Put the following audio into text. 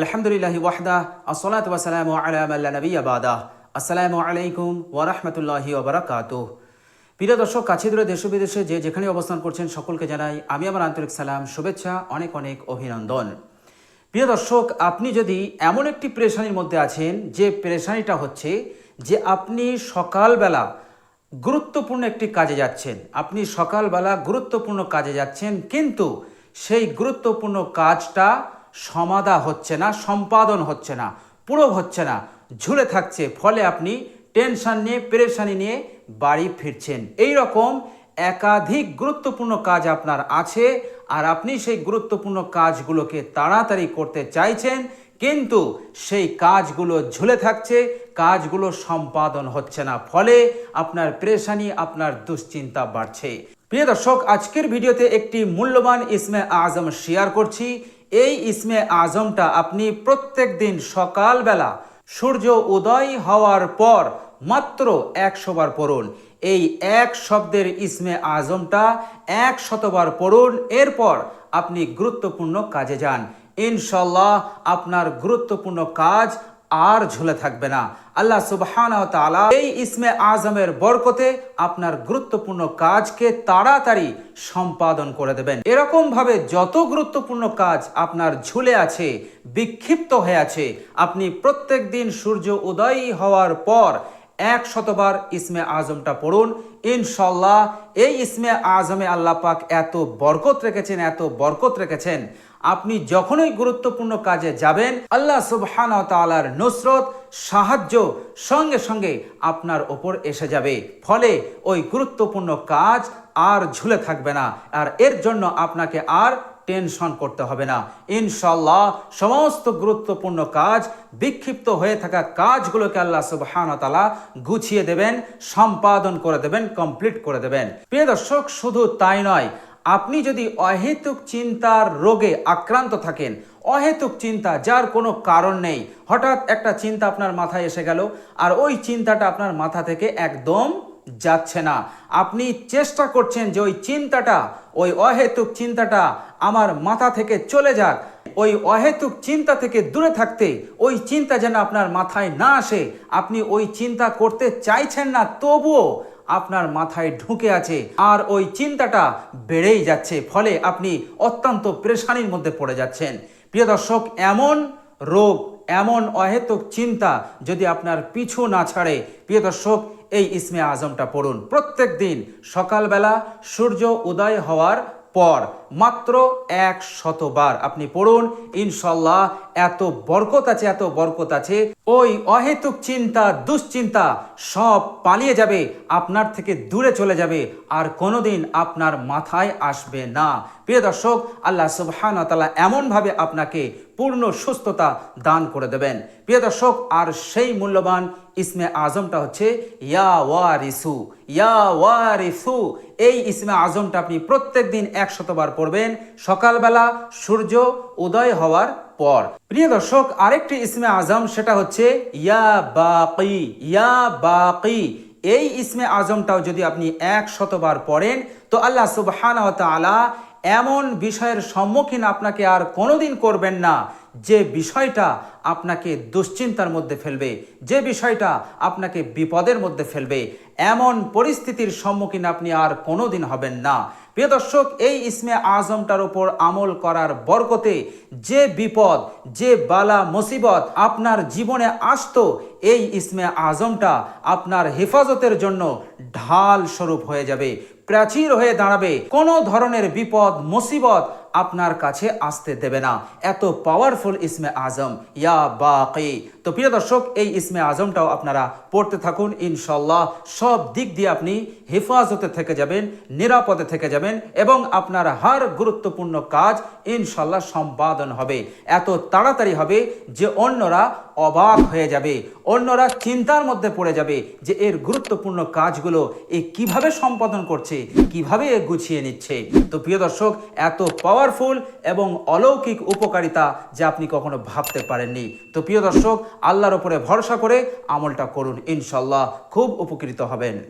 আলহামদুলিল্লাহি ওয়াহদা, আসসালাতু ওয়াসসালামু আলা মাল্লা নাবিয়্যা বাদা। আসসালামু আলাইকুম ওয়া রাহমাতুল্লাহি ওয়া বারাকাতুহু। প্রিয় দর্শক, কাছে দূরে দেশ বিদেশে যে যেখানে অবস্থান করছেন সকলকে জানাই আমি আমার আন্তরিক সালাম, শুভেচ্ছা, অনেক অনেক অভিনন্দন। প্রিয় দর্শক, আপনি যদি এমন একটি পেরেশানির মধ্যে আছেন, যে পেরেশানিটা হচ্ছে যে আপনি সকালবেলা গুরুত্বপূর্ণ একটি কাজে যাচ্ছেন। আপনি সকালবেলা গুরুত্বপূর্ণ কাজে যাচ্ছেন, কিন্তু সেই গুরুত্বপূর্ণ কাজটা সমাধা হচ্ছে না, সম্পাদন হচ্ছে না, পুরো হচ্ছে না। ঝুলে থাকছে, ফলে আপনি টেনশন নিয়ে, পেরেশানি নিয়ে বাড়ি ফিরছেন। এই রকম একাধিক গুরুত্বপূর্ণ কাজ আপনার আছে আর আপনি সেই গুরুত্বপূর্ণ কাজগুলোকে তাড়াতাড়ি করতে চাইছেন, কিন্তু সেই কাজগুলো ঝুলে থাকছে, কাজগুলো সম্পাদন হচ্ছে না, ফলে আপনার প্রেশানি, আপনার দুশ্চিন্তা বাড়ছে। প্রিয় দর্শক, আজকের ভিডিওতে একটি মূল্যবান ইসমে আজম শেয়ার করছি। এই ইসমে আজমটা আপনি প্রত্যেক দিন সকালবেলা সূর্য উদয় হওয়ার পর মাত্র একশোবার পড়ুন। এই এক শব্দের ইসমে আজমটা এক শতবার পড়ুন, এরপর আপনি গুরুত্বপূর্ণ কাজে যান। ইনশাল্লাহ আপনার গুরুত্বপূর্ণ কাজ আর ঝুলে থাকবে না। আল্লাহ সুবহান এই ইসমে আজমের বরকতে আপনার গুরুত্বপূর্ণ কাজকে তাড়াতাড়ি সম্পাদন করে দেবেন। এরকম ভাবে যত গুরুত্বপূর্ণ কাজ আপনার ঝুলে আছে, বিক্ষিপ্ত হয়ে আছে, আপনি প্রত্যেক দিন সূর্য উদয় হওয়ার পর এক শতবার ইসমে আজমটা পড়ুন। ইনশাল্লাহ এই ইসমে আজমে আল্লাহ পাক এত বরকত রেখেছেন, এত বরকত রেখেছেন। আপনি যখনই গুরুত্বপূর্ণ কাজে যাবেন, আল্লাহ সুবহান তালার নুসরত, সাহায্য সঙ্গে সঙ্গে আপনার ওপর এসে যাবে। ফলে ওই গুরুত্বপূর্ণ কাজ আর ঝুলে থাকবে না। আর এর জন্য আপনাকে আর টেনশন করতে হবে না। ইনশাল্লাহ সমস্ত গুরুত্বপূর্ণ কাজ, বিক্ষিপ্ত হয়ে থাকা কাজগুলোকে আল্লাহ সুবহান তালা গুছিয়ে দেবেন, সম্পাদন করে দেবেন কমপ্লিট করে দেবেন। প্রিয় দর্শক, শুধু তাই নয়, আপনি যদি অহেতুক চিন্তার রোগে আক্রান্ত থাকেন, অহেতুক চিন্তা যার কোনো কারণ নেই, হঠাৎ একটা চিন্তা আপনার মাথায় এসে গেল, আর ওই চিন্তাটা আপনার মাথা থেকে একদম যাচ্ছে না। আপনি চেষ্টা করছেন যে ওই চিন্তাটা, ওই অহেতুক চিন্তাটা আমার মাথা থেকে চলে যাক। ওই অহেতুক চিন্তা থেকে দূরে থাকতে, ওই চিন্তা যেন আপনার মাথায় না আসে। আপনি ওই চিন্তা করতে চাইছেন না, তবুও আপনার মাথায় ঢুকে আছে। আর ওই চিন্তাটা বেড়েই যাচ্ছে, ফলে আপনি অত্যন্ত প্রেশানির মধ্যে পড়ে যাচ্ছেন। প্রিয় দর্শক, এমন রোগ এমন অহেতুক চিন্তা যদি আপনার পিছু না ছাড়ে। প্রিয় দর্শক, এই ইসমে আজমটা পড়ুন। প্রত্যেক দিন সকালবেলা সূর্য উদয় হওয়ার পর মাত্র এক শতবার আপনি পড়ুন। ইনশাল্লাহ এত বরকত আছে, এত বরকত আছে। ওই অহেতুক চিন্তা, দুশ্চিন্তা সব পালিয়ে যাবে, আপনার থেকে দূরে চলে যাবে, আর কোনোদিন আপনার মাথায় আসবে না। প্রিয় দর্শক, আল্লাহ সুবহান তালা এমনভাবে আপনাকে পূর্ণ সুস্থতা দান করে দেবেন। প্রিয় দর্শক, আর সেই মূল্যবান ইসমে আজমটা হচ্ছে, ইয়া ওয়ারিসু ইয়া ওয়ারিসু এই ইসমে আজমটা আপনি প্রত্যেক দিন একশতবার পড়বেন। সকালবেলা সূর্য উদয় হওয়ার পর। প্রিয় দর্শক, আরেকটি ইসমে আজম, সেটা হচ্ছে ইয়া বাকি ইয়া বাকি। এই ইসমে আজমটাও যদি আপনি এক শতবার পড়েন, তো আল্লাহ সুবহান এমন বিষয়ের সম্মুখীন আপনাকে আর কোনোদিন করবেন না। যে বিষয়টা আপনাকে দুশ্চিন্তার মধ্যে ফেলবে, যে বিষয়টা আপনাকে বিপদের মধ্যে ফেলবে, এমন পরিস্থিতির সম্মুখীন আপনি আর কোনোদিন হবেন না। প্রিয় দর্শক, এই ইসমে আজমটার ওপর আমল করার বরকতে যে বিপদ, যে বালা মুসিবত আপনার জীবনে আসতো, এই ইসমে আজমটা আপনার হেফাজতের জন্য ঢাল স্বরূপ হয়ে যাবে, প্রাচীর হয়ে দাঁড়াবে। কোনো ধরনের বিপদ, মুসিবত আপনার কাছে আসতে দেবে না। এত পাওয়ারফুল ইসমে আজম। ইয়া বাকি। তো প্রিয় দর্শক, এই ইসমে আজমটাও আপনারা পড়তে থাকুন ইনশাল্লাহ সব দিক দিয়ে আপনি হেফাজতে থেকে যাবেন, নিরাপদে থেকে যাবেন এবং আপনার হার গুরুত্বপূর্ণ কাজ ইনশাল্লাহ সম্পাদন হবে। এত তাড়াতাড়ি হবে যে অন্যরা অবাক হয়ে যাবে, অন্যরা চিন্তার মধ্যে পড়ে যাবে যে এর গুরুত্বপূর্ণ কাজগুলো এ কীভাবে সম্পাদন করছে, কীভাবে এ গুছিয়ে নিচ্ছে। তো প্রিয় দর্শক, এত পাওয়ারফুল এবং অলৌকিক উপকারিতা যা আপনি কখনো ভাবতে পারেননি। তো প্রিয় দর্শক আল্লাহর ওপরে ভরসা করে আমলটা করুন। ইনশাল্লাহ খুব উপকৃত হবেন।